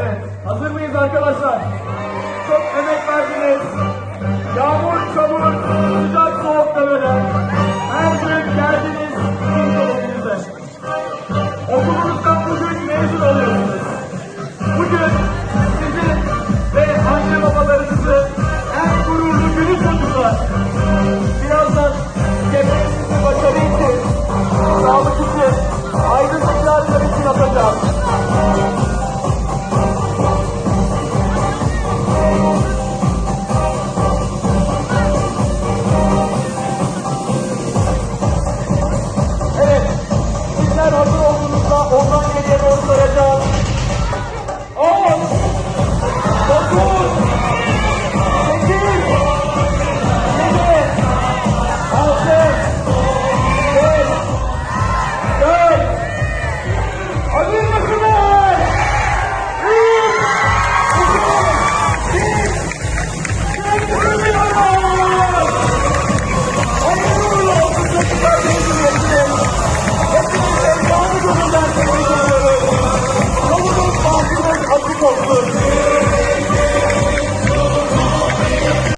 Evet, hazır mıyız arkadaşlar? Çok emek verdiniz. 어, 어, 어.